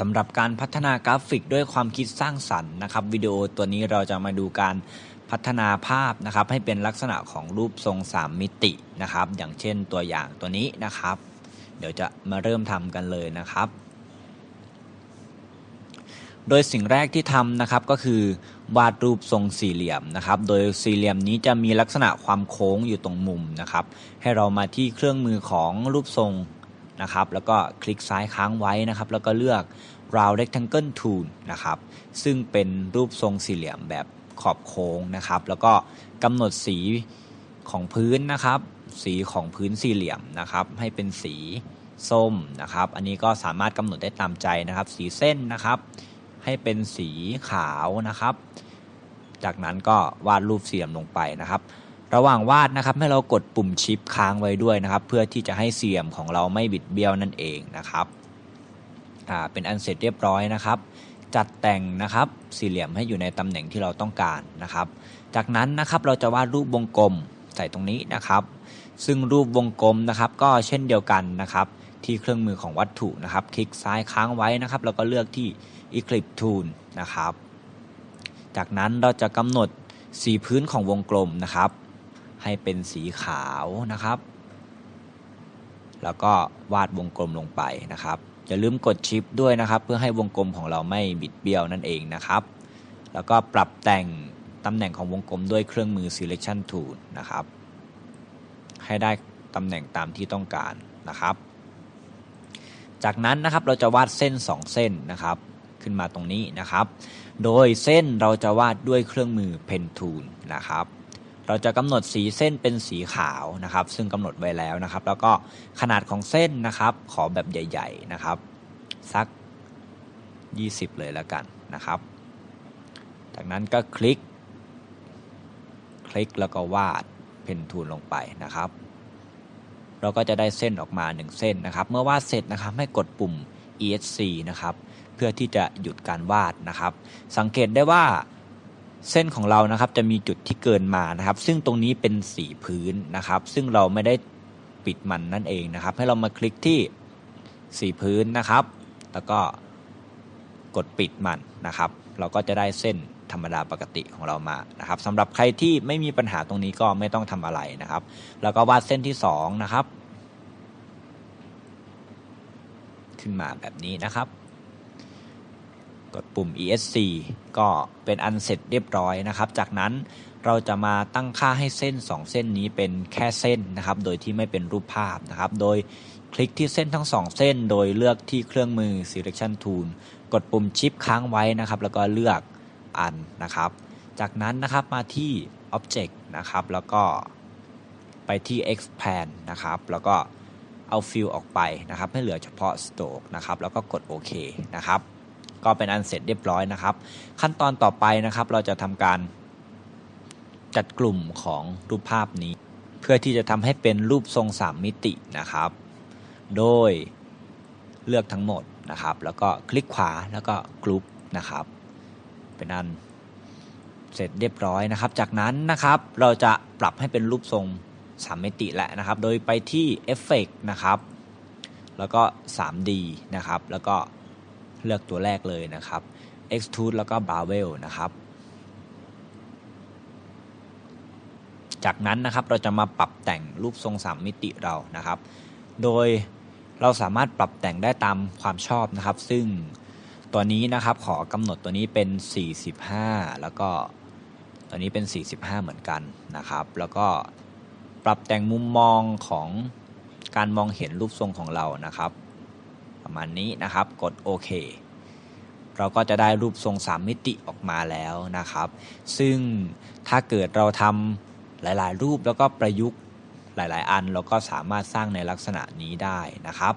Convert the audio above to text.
สำหรับการพัฒนากราฟิกด้วยความคิดสร้างสรรค์นะครับวิดีโอตัวนี้เราจะมาดูการพัฒนาภาพนะครับให้เป็นลักษณะของรูปทรง 3 มิตินะครับ อย่างเช่นตัวอย่างตัวนี้นะครับ เดี๋ยวจะมาเริ่มทำกันเลยนะครับ โดยสิ่งแรกที่ทำนะครับก็คือ วาดรูปทรงสี่เหลี่ยมนะครับ โดยสี่เหลี่ยมนี้จะมีลักษณะความโค้งอยู่ตรงมุมนะครับ ให้เรามาที่เครื่องมือของรูปทรง นะครับแล้วก็คลิกซ้ายค้างไว้นะครับแล้วก็เลือก round rectangle tool นะครับซึ่งเป็นรูปทรงสี่เหลี่ยมแบบขอบโค้งนะครับ แล้วก็กำหนดสีของพื้นนะครับ สีของพื้นสี่เหลี่ยมนะครับ ให้เป็นสีส้มนะครับ อันนี้ก็สามารถกำหนดได้ตามใจนะครับ สีเส้นนะครับ ให้เป็นสีขาวนะครับ จากนั้นก็วาดรูปสี่เหลี่ยมลงไปนะครับ ระหว่างวาดนะครับให้เรากดปุ่มชิปค้างไว้ด้วยนะครับ เพื่อที่จะให้เสียมของเราไม่บิดเบี้ยวนั่นเองนะครับอ่าเป็นอันเสร็จเรียบร้อยนะครับ จัดแต่งนะครับสี่เหลี่ยมให้อยู่ในตำแหน่งที่เราต้องการนะครับ จากนั้นนะครับเราจะวาดรูปวงกลมใส่ตรงนี้นะครับ ซึ่งรูปวงกลมนะครับ ก็เช่นเดียวกันนะครับ ที่เครื่องมือของวัตถุนะครับ คลิกซ้ายค้างไว้นะครับ แล้วก็เลือกที่ Eclipse Tool นะครับ จากนั้นเราจะกำหนดสีพื้นของวงกลมนะครับ ให้เป็นสีขาวนะครับ แล้วก็วาดวงกลมลงไปนะครับอย่าลืมกดชิปด้วยนะครับ เพื่อให้วงกลมของเราไม่บิดเบี้ยวนั่นเองนะครับ แล้วก็ปรับแต่งตำแหน่งของวงกลมด้วยเครื่องมือ selection tool นะครับ ให้ได้ตำแหน่งตามที่ต้องการนะครับ จากนั้นนะครับเราจะวาดเส้น 2 เส้นนะครับขึ้นมาตรงนี้นะครับ โดยเส้นเราจะวาดด้วยเครื่องมือ pen tool นะครับ เราจะกำหนดสีเส้นเป็นสีขาวนะครับ ซึ่งกำหนดไว้แล้วนะครับ แล้วก็ขนาดของเส้นนะครับ ขอแบบใหญ่ ๆนะครับ สัก 20 เลยแล้วกันนะครับ จากนั้นก็คลิก คลิกแล้วก็วาดเพนทูลลงไปนะครับ เราก็จะได้เส้นออกมา 1 เส้นนะครับ เมื่อวาดเสร็จนะครับให้กดปุ่ม ESC นะครับ เพื่อที่จะหยุดการวาดนะครับ สังเกตได้ว่า เส้นของเรานะครับจะมีจุดที่เกินมานะครับ ซึ่งตรงนี้เป็นสีพื้นนะครับ ซึ่งเราไม่ได้ปิดมันนั่นเองนะครับ ให้เรามาคลิกที่สีพื้นนะครับ แล้วก็กดปิดมันนะครับ เราก็จะได้เส้นธรรมดาปกติของเรามานะครับสำหรับใครที่ไม่มีปัญหาตรงนี้ก็ไม่ต้องทำอะไรนะครับ แล้วก็วาดเส้นที่2นะครับ ขึ้นมาแบบนี้นะครับ กดปุ่ม ESC ก็เป็นอันเสร็จเรียบร้อยนะครับ จากนั้นเราจะมาตั้งค่าให้เส้น 2 เส้นนี้เป็นแค่เส้นนะครับ โดยที่ไม่เป็นรูปภาพนะครับ โดยคลิกที่เส้นทั้ง 2 เส้น โดยเลือกที่เครื่องมือ selection tool กดปุ่มชิปค้างไว้นะครับ แล้วก็เลือกอันนะครับ จากนั้นนะครับมาที่ object นะครับ แล้วก็ไปที่ expand นะครับ แล้วก็เอาฟิลออกไปนะครับ ให้เหลือเฉพาะ stroke นะครับ แล้วก็กดโอเคนะครับ ก็เป็นอันเสร็จเรียบร้อยนะครับ ขั้นตอนต่อไปนะครับเราจะทำการจัดกลุ่มของรูปภาพนี้ เพื่อที่จะทำให้เป็นรูปทรง3มิตินะครับ โดยเลือกทั้งหมดนะครับ แล้วก็คลิกขวาแล้วก็กรุ๊ปนะครับ เป็นอันเสร็จเรียบร้อยนะครับ จากนั้นนะครับเราจะปรับให้เป็นรูปทรง3มิติแหละนะครับ โดยไปที่เอฟเฟกนะครับ แล้วก็ 3D นะครับ แล้วก็ เลือกตัวแรกเลยนะครับ extrude แล้วก็ bevel นะครับ จากนั้นนะครับเราจะมาปรับแต่งรูปทรง 3 มิติเรานะครับ โดยเราสามารถปรับแต่งได้ตามความชอบนะครับ ซึ่งตัวนี้นะครับขอกำหนดตัวนี้เป็น 45 แล้วก็ตัวนี้เป็น 45 เหมือนกันนะครับ แล้วก็ปรับแต่งมุมมองของการมองเห็นรูปทรงของเรานะครับ ประมาณนี้นะครับ กดโอเคเราก็จะได้รูปทรงสามิติออกมาแล้วนะครับ ซึ่งถ้าเกิดเราทำหลาย ๆ รูปแล้วก็ประยุกต์หลาย ๆ อัน เราก็สามารถสร้างในลักษณะนี้ได้นะครับ